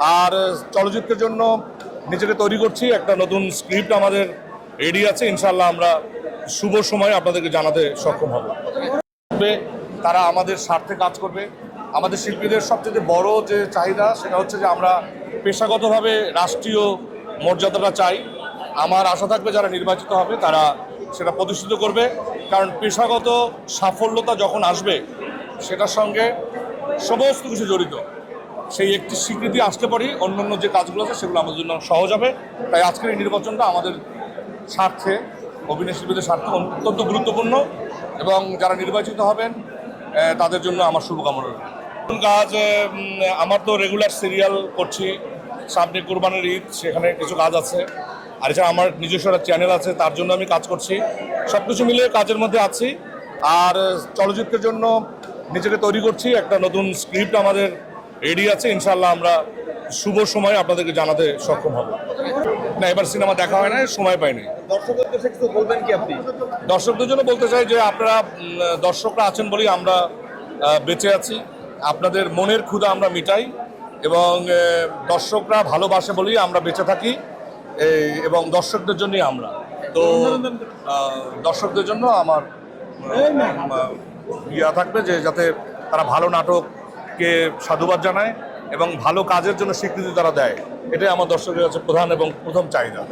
আর চলচ্চিত্রের জন্য নিজেকে তৈরি করছি। একটা নতুন স্ক্রিপ্ট আমাদের রেডি আছে। ইনশাল্লাহ আমরা শুভ সময় আপনাদেরকে জানাতে সক্ষম হব। তারা আমাদের স্বার্থে কাজ করবে। আমাদের শিল্পীদের সবচেয়ে বড় যে চাহিদা, সেটা হচ্ছে যে আমরা পেশাগতভাবে রাষ্ট্রীয় মর্যাদাটা চাই। আমার আশা থাকবে যারা নির্বাচিত হবে, তারা সেটা প্রতিষ্ঠিত করবে। কারণ পেশাগত সাফল্যতা যখন আসবে, সেটার সঙ্গে সমস্ত কিছু জড়িত। সেই একটি স্বীকৃতি আসতে পারি, অন্যান্য যে কাজগুলো আছে সেগুলো আমাদের জন্য সহজ হবে। তাই আজকের এই নির্বাচনটা আমাদের স্বার্থে, অভিনয় শিল্পীদের স্বার্থে অত্যন্ত গুরুত্বপূর্ণ এবং যারা নির্বাচিত হবেন তাদের জন্য আমার শুভকামনা কাজ আমার তো রেগুলার সিরিয়াল করছি। সামনে কোরবানির ঈদ, সেখানে কিছু কাজ আছে। আর এছাড়া আমার নিজস্ব একটা চ্যানেল আছে, তার জন্য আমি কাজ করছি। সব কিছু মিলিয়ে কাজের মধ্যে আছি। আর, চলচ্চিত্রের জন্য নিজেকে তৈরি করছি। একটা নতুন স্ক্রিপ্ট আমাদের রেডি আছে ইনশাল্লাহ আমরা শুভ সময় আপনাদেরকে জানাতে সক্ষম হব। না এবার সিনেমা দেখা হয় না সময় পাইনি দর্শকদের জন্য বলতে চাই যে আপনারা দর্শকরা আছেন বলেই আমরা বেঁচে আছি। আপনাদের মনের ক্ষুধা আমরা মিটাই এবং দর্শকরা ভালোবাসে বলেই আমরা বেঁচে থাকি এবং দর্শকদের জন্যই আমরা। তো দর্শকদের জন্য আমার ইয়া থাকবে যে যাতে তারা ভালো নাটককে সাধুবাদ জানায় এবং ভালো কাজের জন্য স্বীকৃতি তারা দেয়। এটাই আমার দর্শকের কাছে প্রধান এবং প্রথম চাহিদা।